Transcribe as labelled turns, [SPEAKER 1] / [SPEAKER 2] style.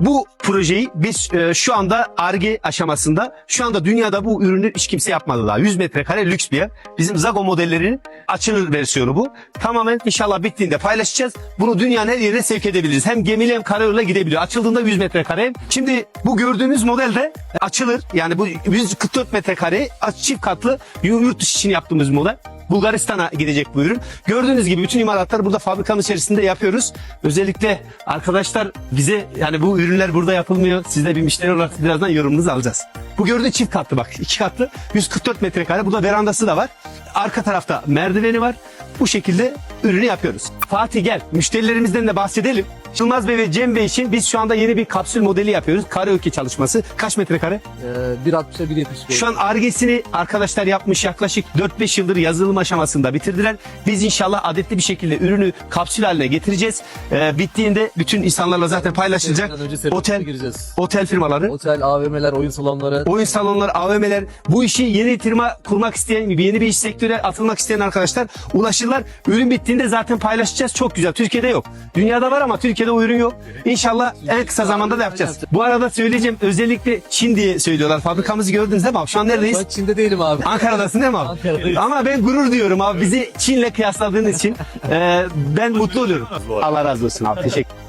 [SPEAKER 1] Bu projeyi biz e, şu anda ARGE aşamasında şu anda dünyada bu ürünü hiç kimse yapmadı daha. 100 metrekare lüks bir yer. Bizim Zago modellerinin açılır versiyonu bu. Tamamen inşallah bittiğinde paylaşacağız. Bunu dünyanın her yerine sevk edebiliriz. Hem gemiyle hem karayoluyla gidebiliyor. Açıldığında 100 metrekare. Şimdi bu gördüğünüz model de açılır. Yani bu 144 metrekare çift katlı yurt dışı için yaptığımız model. Bulgaristan'a gidecek bu ürün. Gördüğünüz gibi bütün imalatları burada fabrikanın içerisinde yapıyoruz. Özellikle arkadaşlar bize yani bu ürünler burada yapılmıyor. Siz de bir müşteri olarak birazdan yorumunuzu alacağız. Bu gördüğünüz çift katlı bak. iki katlı 144 metrekare. Burada verandası da var. Arka tarafta merdiveni var. Bu şekilde ürünü yapıyoruz. Fatih gel müşterilerimizden de bahsedelim. Yılmaz Bey ve Cem Bey için biz şu anda yeni bir kapsül modeli yapıyoruz. Karaoke çalışması. Kaç metrekare?
[SPEAKER 2] Ee, 1.60'a 1.70 boyu.
[SPEAKER 1] Şu an argesini arkadaşlar yapmış yaklaşık 4-5 yıldır yazılım aşamasında bitirdiler. Biz inşallah adetli bir şekilde ürünü kapsül haline getireceğiz. Ee, bittiğinde bütün insanlarla zaten paylaşılacak. Otel,
[SPEAKER 2] gireceğiz.
[SPEAKER 1] otel firmaları,
[SPEAKER 2] Otel, AVM'ler, oyun salonları.
[SPEAKER 1] oyun salonları, AVM'ler bu işi yeni firma kurmak isteyen, yeni bir iş sektörüne atılmak isteyen arkadaşlar ulaşırlar. Ürün bittiğinde zaten paylaşacağız. Çok güzel. Türkiye'de yok. Dünyada var ama Türkiye'de o ürün yok. İnşallah en kısa zamanda da yapacağız. Bu arada söyleyeceğim özellikle Çin diye söylüyorlar. Fabrikamızı gördünüz değil mi abi? Şu an neredeyiz?
[SPEAKER 2] Ben Çin'de değilim abi.
[SPEAKER 1] Ankara'dasın değil mi abi?
[SPEAKER 2] Ankara'dayız.
[SPEAKER 1] Ama ben gurur duyuyorum abi. Bizi Çin'le kıyasladığın için e, ben mutlu oluyorum. Allah razı olsun abi. Teşekkür